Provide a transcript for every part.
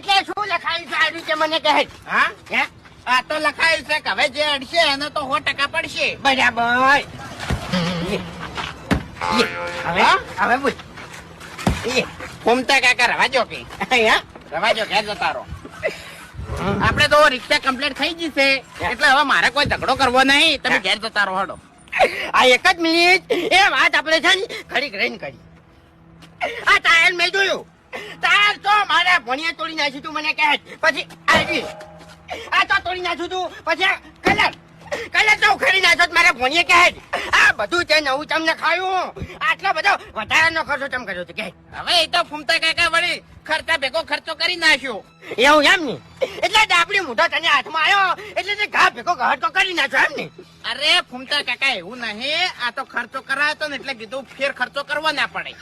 એટલે શું લખાયું છે આડું છે મને કહે? હા? હે? આ તો લખાયું છે કે હવે જે અડશે એને તો સો ટકા પડશે. બરાબર. હવે? હવે બોલ. લે. કાકા રવા જો કે. અહીંયા રવા જો ઘેર જતા રહો. આપણે તો રિક્ષા કમ્પ્લીટ થઈ ગઈ છે. એટલે હવે મારે કોઈ ઝઘડો કરવો નહીં. તમે ઘેર જતા રહો હડો. આ એક જ મિનિટ. એ વાત આપણે છે ને ઘડીક રહીને કરી. આ ટાયર મેં જોયું. ટાયર તો ભણીએ તોડી નાખ્યું તું મને કહે પછી આવી આ તો તોડી નાખ્યું તું. પછી કલર. કલર તો ઉખેડી નાખ્યો મારે ભણીએ કહે આ બધું તે નવું તમને ખાયું. આટલો બધો વધારાનો ખર્ચો તમે કર્યો કે હવે એ તો ફૂમતા કાકા વળી ખર્ચા ભેગો ખર્ચો કરી નાખ્યો. એવું એમ ને? એટલે ડાબડી મૂઢો તને હાથમાં આવ્યો એટલે તે ઘા ભેગો ઘર કરી નાખ્યો એમ ને? અરે ફૂમતા કાકા એવું નહીં. આ તો ખર્ચો કરાયો તો ને એટલે કીધું ફેર ખર્ચો કરવો ના પડે.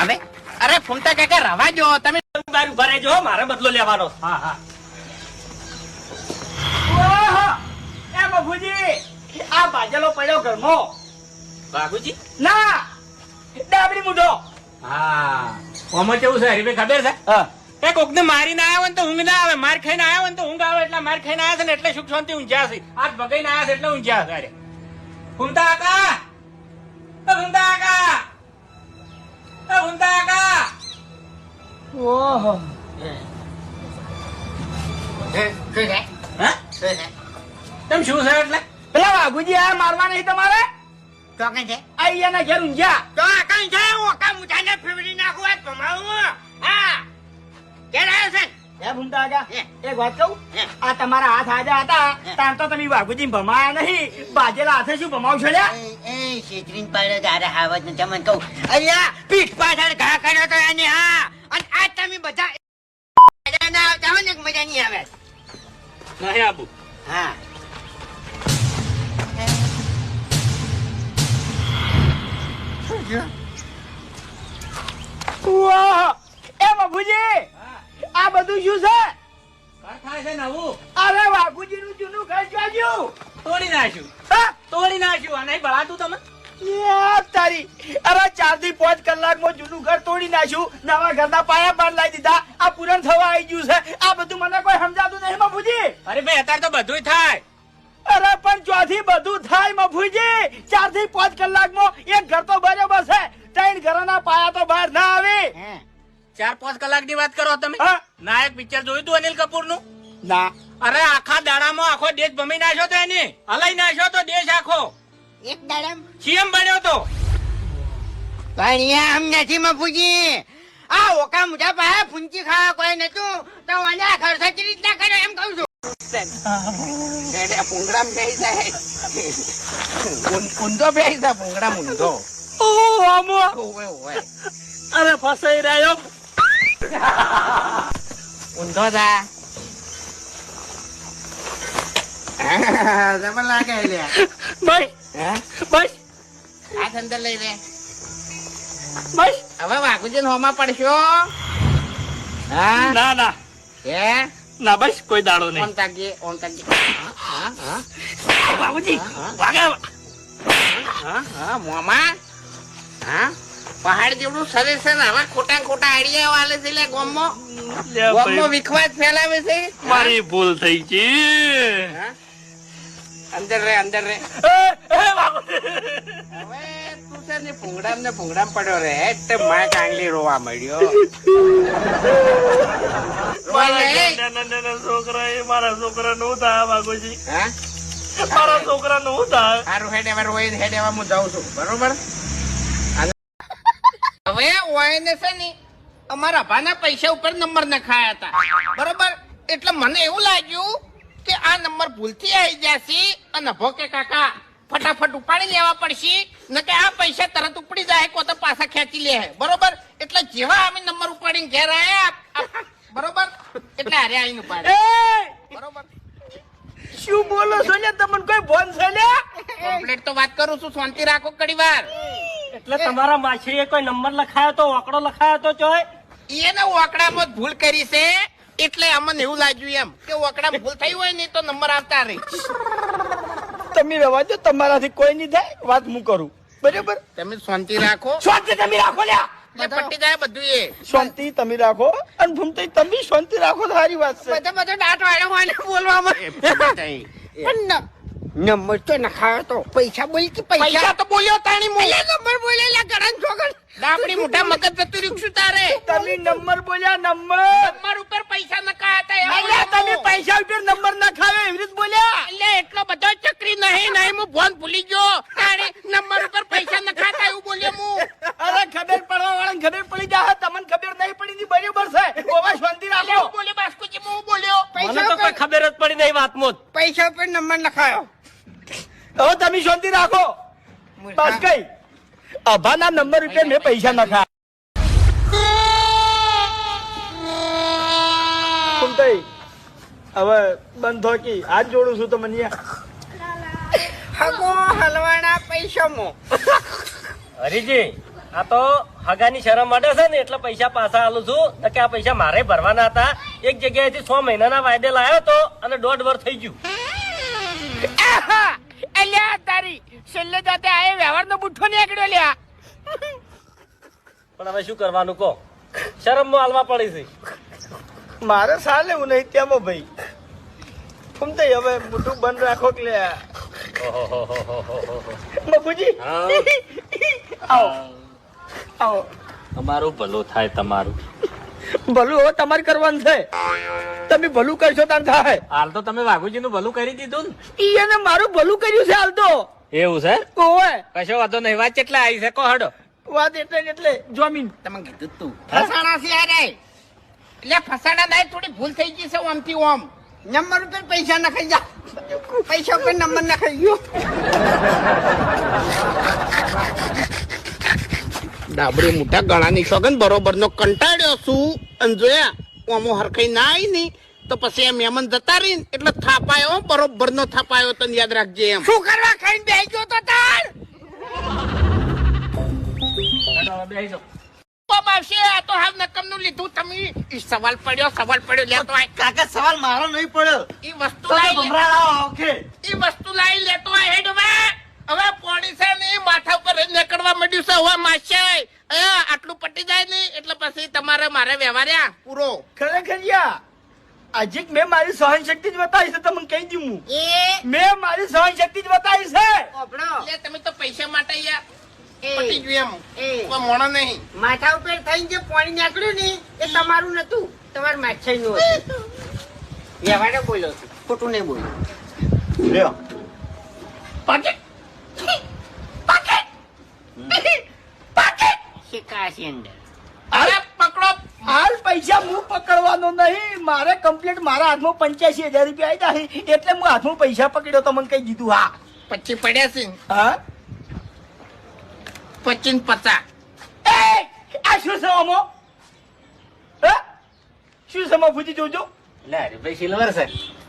હવે? અરે ફૂમતા કાકા રવા જો તમે બાર ઊભા રહેજો મારે બદલો લેવાનો. હા હા. ઓહો! એ બાપુજી આ બાજલો પડ્યો ઘરમાં. બાબુજી ના ડાબડી મૂઢો. હા. ઓમાં કેવું છે? હરીભાઈ ખબર છે? હા. એ કોક ને મારીને આવ્યો હોય તો ઊંઘ ના આવે. માર ખાઈને આવ્યો હોય તો ઊંઘ આવે એટલે માર ખાઈને આવ્યા છે ને એટલે સુખ શાંતિ ઊંઘ્યા છે. આજ ભગાઈને આવ્યા છે એટલે ઊંઘ્યા છે અરે. ઘૂમતા કાકા! એ ફૂમતા કાકા! એ ઓહો. હે, શું છે? હા? શું છે? તેમ શું છે એટલે? પેલા વાઘુજી આ મારવા નહીં તમારે? તો કઈ છે? આ ઘેર આ કઈ છે ઓકા મુઠાને ફેવરી નાખું આ કમાવું હા. ક્યારે આવ્યો છે? હે ભૂમતા આગા એક વાત કહું? આ તમારા હાથ હાજા હતા. તાર તો તમે બાબુજી ભમાયા નહીં. બાજેલા હાથે શું ભમાવશો લ્યા? એ એ શેતરીન પાડે તારે હાવત ને તમને કહું. અલ્યા પીઠ પાછળ ઘા કર્યો તો એની હા. અને આજ તમે બધા મજા ના આવતા હોય ને મજા નહીં આવે. નહીં આબુ. હા. એ બાબુજી આ બધું શું છે? થાય છે નવું અરે બાબુજી નું જૂનું ઘર જોયું તોડી નાખ્યું. હા? તોડી નાખ્યું. આ નહીં બળાતું તમે? તારી. અરે ચારથી પાંચ કલાકમાં જૂનું ઘર તોડી નાખ્યું. નવા ઘરના પાયા બાર લાવી દીધા. આ પૂરણ થવા આવી ગયું છે. આ બધું મને કોઈ સમજાતું નહીં બાબુજી અરે ભાઈ અત્યારે તો બધું થાય. ચોથી બધું થાય મફુજી. ચારથી પાંચ કલાકમાં એક ઘર તો બરાબર છે. ત્રણ ઘરના પાયા તો બહાર ના આવે. ચાર પાંચ કલાકની વાત કરો તમે. નાયક પિક્ચર જોયું તું અનિલ કપૂરનું. ના અરે આખા દાડામાં આખો દેશ ભમી નાખ્યો તો એને. હલાઈ નાખ્યો તો દેશ આખો. એક દાડમ. સીએમ બન્યો તો. પણ અહીંયા આમ નથી મફુજી. આ ઓકા મુજા પાસે ફૂંચી ખાવા કોઈ નતું. તો મને આ ખર્ચ કેવી રીતના કરે એમ કહું છું. ભૂંગળામ બેસી જાય ઊંધો બેસી જાય ભૂંગળામ ઊંધો ઓહ આમો ઓવે ઓવે અરે ફસાઈ રહ્યો ઊંધો થા જબર લાગે લ્યા બસ હે બસ હાથ અંદર લઈ લે બસ હવે વાઘુજી હોમાં પડશો હા ના ના હે ના બસ કોઈ દાડો ઓન નહીં તાકીએ ઓન તાકીએ હા હા. બાબુજી હા, હા. હા હા હા. પહાડ જેવડું શરીર છે ને હવે ખોટા ખોટા આડિયા વાલે છે લે ગોમમાં. ગોમમાં વિખવાદ ફેલાવે છે. મારી ભૂલ થઈ ગઈ. હા? અંદર રે અંદર રે. હવે તું છે ને ભૂંગડામ ને ભૂંગડામ પડ્યો રે. એટલે માં કાંગલી રોવા મળ્યો છોકરા એ મારા છોકરા નું મારા છોકરા હેડ રોઈ હેડ હવે હું જાઉં છું. બરોબર? હવે ઓયને છે ને અમારા ભાના પૈસા ઉપર નંબર નખાયા હતા. બરોબર? એટલે મને એવું લાગ્યું કે આ નંબર ભૂલથી આવી જશે અને ભોકે કાકા ફટાફટ ઉપાડી લેવા પડશે. ન કે આ પૈસા તરત ઉપડી જાય કો તો પાછા ખેંચી લે બરોબર? એટલે જેવા અમે નંબર ઉપાડીને ઘેર આયા બરોબર? એટલે હારે આવીને ઉપાડે બરોબર? શું બોલો છો ને તમને કોઈ ફોન છે ને કમ્પ્લીટ તો વાત કરું છું શાંતિ રાખો કડી વાર એટલે તમારા માછરીએ કોઈ નંબર લખાયો તો આંકડો લખાયો તો ચોય? એને ઓકડામાં ભૂલ કરી છે. એટલે અમને એવું લાગ્યું એમ કે ઓકડામાં ભૂલ થઈ હોય ને તો નંબર આવતા રહે. તમે રહેવા દો તમારાથી કોઈ નહીં થાય વાત હું કરું. બરાબર? તમે શાંતિ રાખો. શાંતિ તમે રાખો લ્યા. એ જાય બધું એ. શાંતિ તમે રાખો. અને ભૂમતાઈ તમે શાંતિ રાખો સારી વાત છે. બધો બધો દાંત વાળો હોય બોલવામાં. એ પટી જાય. એ. પણ નંબર તો નખાયો તો. પૈસા બોલ કે પૈસા? તો બોલ્યો તાણી નંબર બોલેલા ગળાન છોકર ડાબડી મોઢા મગજ જતું તારે. તમે નંબર બોલ્યા નંબર. નંબર ઉપર પૈસા નકા હતા એવા અલ્યા બોલ્યો તમે હું. પૈસા ઉપર નંબર ના ખાવે એવી રીતે બોલ્યા. એટલે એટલો બધો ચક્રી નહીં નહીં હું ફોન ભૂલી ગયો. તારે નંબર ઉપર પૈસા નખાતા એવું બોલ્યો હું. અરે ખબર પડવા વાળા ખબર પડી જાય તમને ખબર નહીં પડી ની બરાબર છે. ઓવા શાંતિ રાખો. બોલ્યો બાસ્કુજી હું બોલ્યો. પૈસા તો કોઈ ખબર જ પડી નહીં વાતમાં જ. પૈસા ઉપર નંબર લખાયો હવે તમે શાંતિ રાખો. બસ કઈ. અભાના નંબર ઉપર મેં પૈસા નખા ભૂમતાઈ હવે બંધ થો કી. હાથ જોડું છું તમને હગો હલવાના પૈસા મો હરીજી આ તો હગાની શરમ માટે છે ને એટલે પૈસા પાછા આલું છું. તો કે આ પૈસા મારે ભરવાના હતા. એક જગ્યાએથી છ મહિનાના વાયદે લાવ્યો તો અને દોઢ વર્ષ થઈ ગયું! અલ્યા તારી. છેલ્લે જાતે આ વ્યવહારનો બુઠ્ઠો નીકળ્યો લ્યા. પણ હવે શું કરવાનું કહો? શરમમાં હાલવા પડી છે. મારે સાલે હું નહીં ત્યાં ભાઈ. ભૂમતાઈ હવે મોટું બંધ રાખો કે લે. બાપુજી. આવો. આવો. તમારું ભલું થાય તમારું. ભલું હવે તમારે કરવાનું છે. તમે ભલું કરશો તાર થાય. હાલ તો તમે વાઘુજીનું ભલું કરી દીધું ઈ એને મારું ભલું કર્યું છે હાલ તો. એવું છે? ઓવે. કશો વાંધો નહીં વાત કેટલા આવી છે? કહો હડો. વાત એટલે એટલે જમીન. તમે કીધું તું. ફસાણા છે અરે એટલે ફસાડા દાય થોડી ભૂલ થઈ ગઈ છે ઓમથી ઓમ. નંબર ઉપર પૈસા નખાઈ જા. પૈસા ઉપર નંબર નખાઈ ગયો. ડાબડી મોટા ગળાની શોગન બરોબર નો કંટાળ્યો છું. અને જોયા ઓમો હરખાઈ ના આવી ની. તો પછી એમ મહેમાન જતા રહી એટલે થાપાયો બરોબર નો થાપાયો તને યાદ રાખજે એમ. શું કરવા ખાઈને બેસી ગયો તો તાર? બેસી જાઓ. ઓ બાપશે, આ તો હાવ નકમનું લીધું. તમે ઈ સવાલ પડ્યો સવાલ પડ્યો લેતો આય. કાકા સવાલ મારો નહીં પડ્યો. ઈ વસ્તુ લાઈ લે. ઓકે. ઈ વસ્તુ લાઈ લેતો આય હેડ હવે. હવે પોણી છે ને માથા ઉપર નીકળવા માંડ્યું છે હવે માસે આટલું પટી જાય ને એટલે પછી તમારે મારે વ્યવહાર્યા પૂરો. ખરેખર યા આજે મેં મારી સહન શક્તિ જ બતાવી છે તમને કહી દઉં હું. એ? મેં મારી સહન શક્તિ જ બતાવી છે. તમે તો પૈસા માટે યાર. પટી ગયું એમ. કોઈ મોણો નહીં. માથા ઉપર થઈને જે પાણી નીકળ્યું ને એ તમારું નતું તમારું માછલી નું હતું. વ્યવહારે બોલો છું. ખોટું નહીં બોલો. લ્યો. પાકે. શિકાશી અંદર. અરે પકડો. હાલ પૈસા હું પકડવાનો નહીં. મારે કમ્પ્લીટ મારા હાથમાં પંચ્યાસી હજાર રૂપિયા આવી જાય એટલે હું હાથમાં પૈસા પકડ્યો તમને કઈ દીધું હા. પછી પડ્યા છે. હા? પચીસ પચાસ. એ આ શું સમો શું સમો ફૂજી જોજો. લે ભાઈ સિલ્વર છે.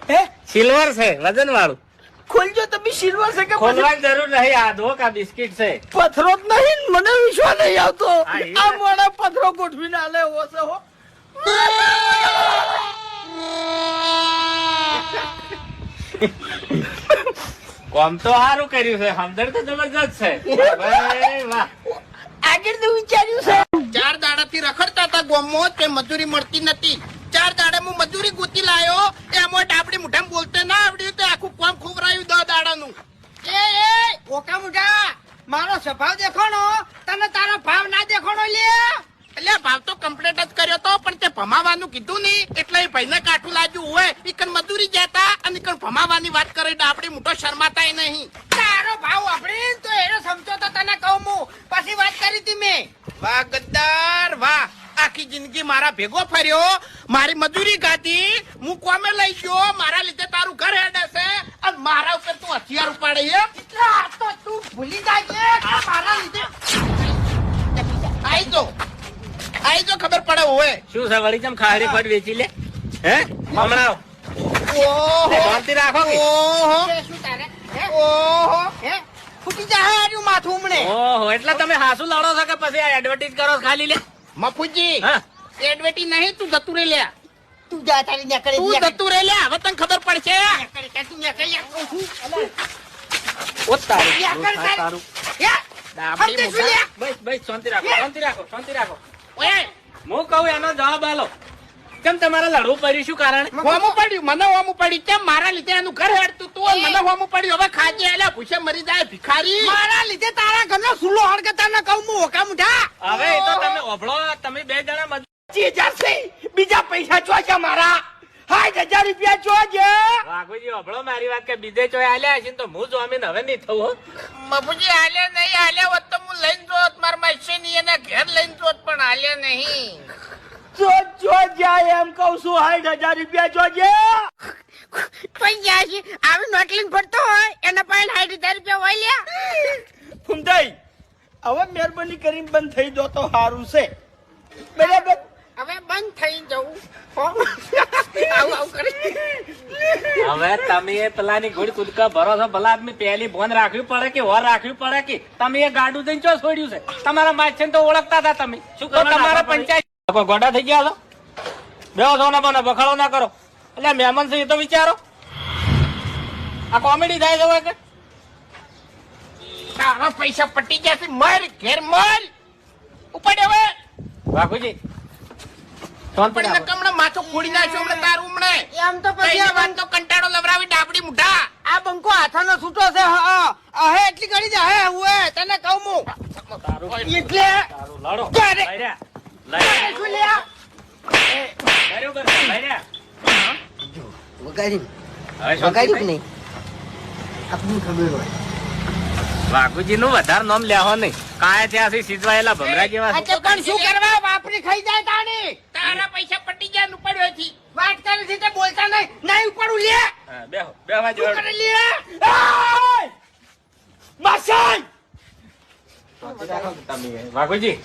હે? સિલ્વર છે વજન વાળું ખોલજો તમે સિલ્વર છે કે ખોલવાની જરૂર નહીં આ ધોક આ બિસ્કિટ છે. પથરો જ નહીં મને વિશ્વાસ નહીં આવતો. આ મોડા પથરો ગોઠવીને આલે હો છે હો. કોમ તો સારું કર્યું છે હમદર તો જબરજસ્ત છે. આગળ તો વિચાર્યું છે. ચાર દાડાથી રખડતા હતા ગોમમાં કે મજૂરી મળતી નથી. ચાર દાડા હું મજૂરી ગોતી લાયો એમાં ડાબડી મુઠામ બોલતે ના આવડ્યું તે આખું કોમ ખોબરાયું દસ દાડાનું. એ એ ઓકા મુઠા મારો સ્વભાવ દેખાણો તને તારો ભાવ ના દેખાણો લે એટલે ભાવ તો કમ્પ્લીટ જ કર્યો તે ભમાવાનું કીધું નહીં? એટલે એ ભાઈને કાઠું લાગ્યું હોય ઈકન મજૂરી જતા અને ઈકન ભમાવાની વાત કરી ડાબડી મોટો શરમાતાય નહીં. તારો ભાવ વાપરી તો એનો સમજો તો તને કહું હું. પછી વાત કરી હતી મેં. વાહ ગદ્દાર વાહ. આખી જિંદગી મારા ભેગો ફર્યો. મારી મજૂરી ગાધી. હું કોમે લઈ ગયો? મારા લીધે તારું ઘર હેડે છે. અને મારા ઉપર તું હથિયાર ઉપાડે એટલે આ તો તું ભૂલી જાય કે મારા લીધે આઈ જો. આઈ જો ખબર પડે હોય શું છે વળી ચમ ખારી પડ વેચી લે? હે? હમણાં ઓહો. શાંતિ રાખો કે? ઓહો. શું તારે? હે? ઓહો. હે? ફૂટી જાય હાર્યું માથું હમણે. ઓહો એટલે તમે હાસુ લડો છો કે પછી આ એડવર્ટાઇઝ કરો ખાલી લે? મફુજી હા. એડવેટી નહીં તું જતું રે લે. તું જા તારી નીકળે તું જતું રે લે હવે તને ખબર પડશે. કે તું ઓ તારું તારી. બસ બસ શાંતિ શાંતિ રાખો શાંતિ રાખો. ઓય, હું કહું એનો જવાબ આલો. કેમ તમારે લડવું પડ્યું શું કારણ? હોમું પડ્યું મને હોમું પડ્યું કેમ મારા લીધે એનું ઘર હેડતું? તું મને હોમું પડ્યું હવે ખાજે આલ્યા ભૂસે મરી જાય ભિખારી. મારા લીધે તારા ઘરનો સુલો હળગતા ન કહું હું ઓકા મુઠા હવે તો તમે ઓભળો તમે બે જણા મજ- બીજા પૈસા ચો છે મારા? સાઠ હજાર રૂપિયા ચો છે? વાઘુજી ઓભળો મારી વાત કે બીજે ચોય આલ્યા હશે તો હું જોમીન હવે નહીં થવું હો. બાપુજી હાલ્યા નહીં હાલ્યા હોત તો હું લઈને જોત મારા માસી એના ઘેર લઈને જોત પણ હાલ્યા નહીં. જાય એમ કહું છું સાઠ હજાર રૂપિયા કોઈ ગયા છે આવી નોટ લઈને હોય એના પાસે સાઠ હજાર રૂપિયા હોય લ્યા ફૂમતાઈ હવે મહેરબાની કરીને બંધ થઈ દો તો સારું છે. બરાબર? હવે બંધ થઈ જવું. હો? આવું આવું કરી. હવે તમે એ પેલાની ઘોડી કુદકા ભરો છો ભલા આદમી પહેલી ફોન રાખવી પડે કે હોર રાખવી પડે કે? તમે એ ગાડું જઈને ચો છોડ્યું છે? તમારા માછન તો ઓળખતા હતા તમે. શું કરો તમારા પંચાયત ગોડા થઈ ગયા છો? બેહો છો ના બનો બખાડો ના કરો. એટલે મહેમાન છે એ તો વિચારો. આ કોમેડી થાય છે કે? તારા પૈસા પટી ગયા છે મર ઘેર મર. ઉપાડ હવે. શાંતિ પણ રાખો. માથું ફોડી નાખ્યો હમણાં તારું હમણાં એમ તો પછી વાત તો કંટાળો લવરાવી ડાબડી મુઢા આ બંકો હાથાનો છૂટો છે હ, હ. અહે એટલી કરી દે હે હુએ તને કહું હું એટલે તારું લડો. લઈ રહ્યા. શું લ્યા બરોબર, રહ્યા. વગાડી થઈ? નહીં આપણને ખબર હોય વાઘુજી નું વધારે નામ લેવો નહીં. કાંઈ ત્યાંથી સીધવાયેલા ભમરા જેવા પણ શું કરવા વાપરી ખાઈ જાય તાણી. તારા પૈસા પટી ગયા ને ઉપાડ્યો થી વાત કરે છે તે બોલતા નહીં. નહીં ઉપડું લે. હા, બેહો બેહવા શું કરે લે! માસાઈ તમે વાઘુજી.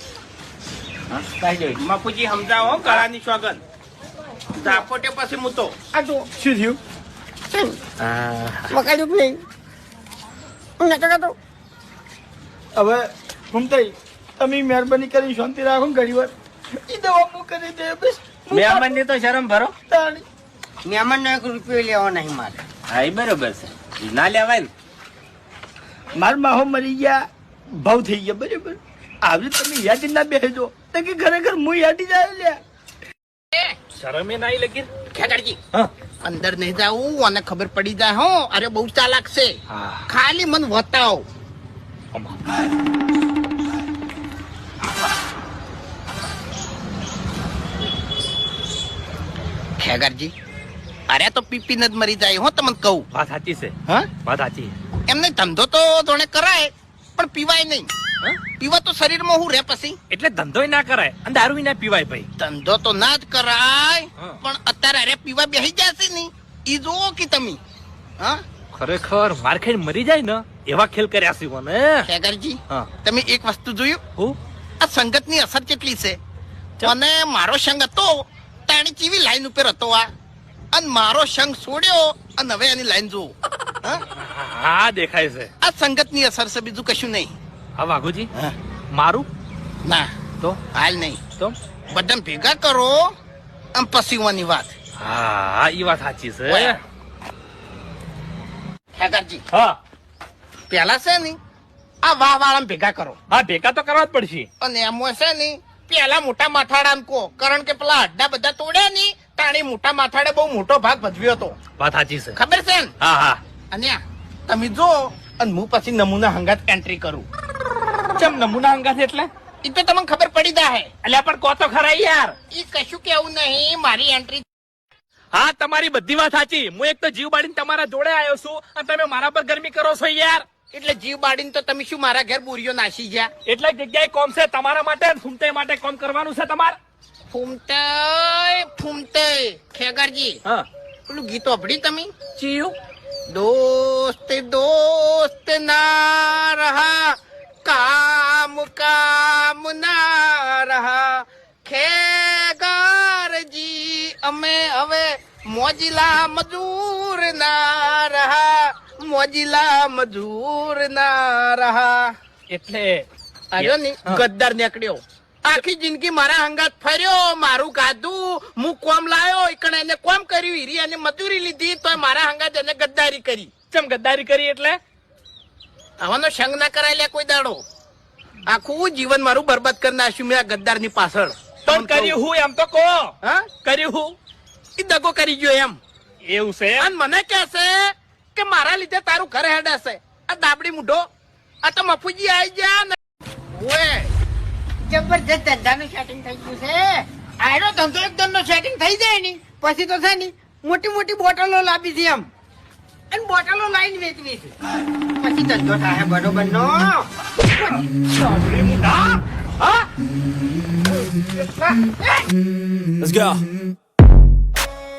સ્વાગત સમજાવો ગળાની સોગન ઝાપોટે પછી મૂતો. આ જો. શું થયું? મકાઈ વગાડ્યું નહીં નતો હવે ફૂમતાઈ તમે મહેરબાની કરી શાંતિ રાખો ને ઘડી વાર. એ દવા હું કરી દે બસ. મહેમાનની તો શરમ ભરો. તાણી. મહેમાન નો એક રૂપિયો લેવો નહીં મારે. હા એ બરોબર છે. ના લેવાય ને. માર માહો મરી ગયા ભાવ થઈ ગયા બરાબર. આવી તમે યાદી ના બેસજો તો કે ખરેખર હું યાદી જાય લ્યા. શરમે નહીં લગી ખેગરજી હા. અંદર નહીં જાવું અને ખબર પડી જાય હો. અરે બહુ ચાલાક છે. હા. ખાલી મન વતાવ. ખેગરજી અરે તો પીપીને જ મરી જાય હું તમને કહું. વાત સાચી છે. હા? વાત સાચી. એમને ધંધો તો જોણે કરાય પણ પીવાય નહીં. પીવા તો શરીરમાં હું રે પછી. એટલે ધંધો ના કરાય અને દારૂ ના પીવાય ભાઈ ધંધો તો ના જ કરાય. પણ અત્યારે અરે પીવા બેસી જશે નહીં. ઈ જુઓ કે તમે. હા? ખરેખર માર ખાઈને મરી જાય ને? એવા ખેલ કર્યા છે મને. ખેગરજી તમે એક વસ્તુ જોયું? હું? આ સંગતની અસર કેટલી છે? અને મારો સંગ હતો તાણી ચીવી લાઈન ઉપર હતો આ. અને મારો સંગ છોડ્યો અને હવે એની લાઈન જુઓ. હા? દેખાય છે. આ સંગતની અસર છે બીજું કશું નહીં. હા વાઘુજી. હા. મારું? ના. તો? હાલ નહીં. તો? બધા ભેગા કરો આમ પસીવાની વાત. હા એ વાત સાચી છે. ખેગરજી. હા. પેલા છે ને આ વાહ વાળા ભેગા કરો. હા ભેગા તો કરવા જ પડશે. અને એમ છે ને પેલા મોટા માથાડા કો કારણ કે પેલા અડ્ડા બધા તોડ્યા ની તાણી મોટા માથાડે બહુ મોટો ભાગ ભજવ્યો હતો. વાત સાચી છે. ખબર છે ને? હા હા. અને તમે જો અને હું પછી નમૂના હંગાત એન્ટ્રી કરું. ચમ નમૂના હંગાત એટલે? એ તો તમને ખબર પડી દે એટલે પણ કો તો ખરા યાર. એ કશું કેવું નહીં મારી એન્ટ્રી હા તમારી બધી વાત સાચી. હું એક તો જીવ બાળીને તમારા જોડે આવ્યો છું અને તમે મારા પર ગરમી કરો છો યાર. એટલે જીવ બાળીને તો તમે શું મારા ઘેર બોરીઓ નાસી ગયા? એટલે જગ્યાએ કોમ છે તમારા માટે ફૂમતે માટે કોમ કરવાનું છે તમારે? ફૂમતે ફૂમતે. ખેગરજી હા. પેલું ગીત અભડી તમે? ચીયું? દોસ્ત દોસ્ત ના રહા કામ કામ ના રહા. ખેગરજી અમે હવે મોજીલા મજૂર ના રહા. મોજીલા મજૂર ના રહા. એટલે આવ્યો ની ગદ્દાર નીકળ્યો. આખી જિંદગી મારા હંગાત ફર્યો મારું ગાધું હું કોમ લાયો એકણે એને કોમ કર્યું હીરી અને મજૂરી લીધી તો મારા હંગાત એને ગદ્દારી કરી. ચમ ગદ્દારી કરી એટલે? આવાનો સંગ ના કરાય કોઈ દાડો. આખું જીવન મારું બરબાદ કરી નાખ્યું મેં આ ગદ્દારની પાછળ. પણ કર્યું હું એમ તો કહો. હા? કર્યું હું? એ દગો કરી ગયો એમ. એવું છે અને મને કહે છે કે મારા લીધે તારું ઘર હેડાશે. આ દાબડી મૂઢો. આ તો મફુજી આવી ગયા ને. ઓએ. જબરજસ્ત ધંધાનું સેટિંગ થઈ ગયું છે. આયરો ધંધો એક નો સેટિંગ થઈ જાય ને પછી તો છે ને મોટી મોટી બોટલો લાવી છે એમ. અને બોટલો લાઈન વેચવી છે. પછી ધંધો થાય બરોબર નો. Let's go.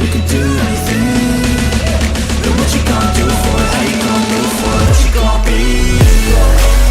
We can do anything what you gonna do for? How you gonna move for? What you gonna be?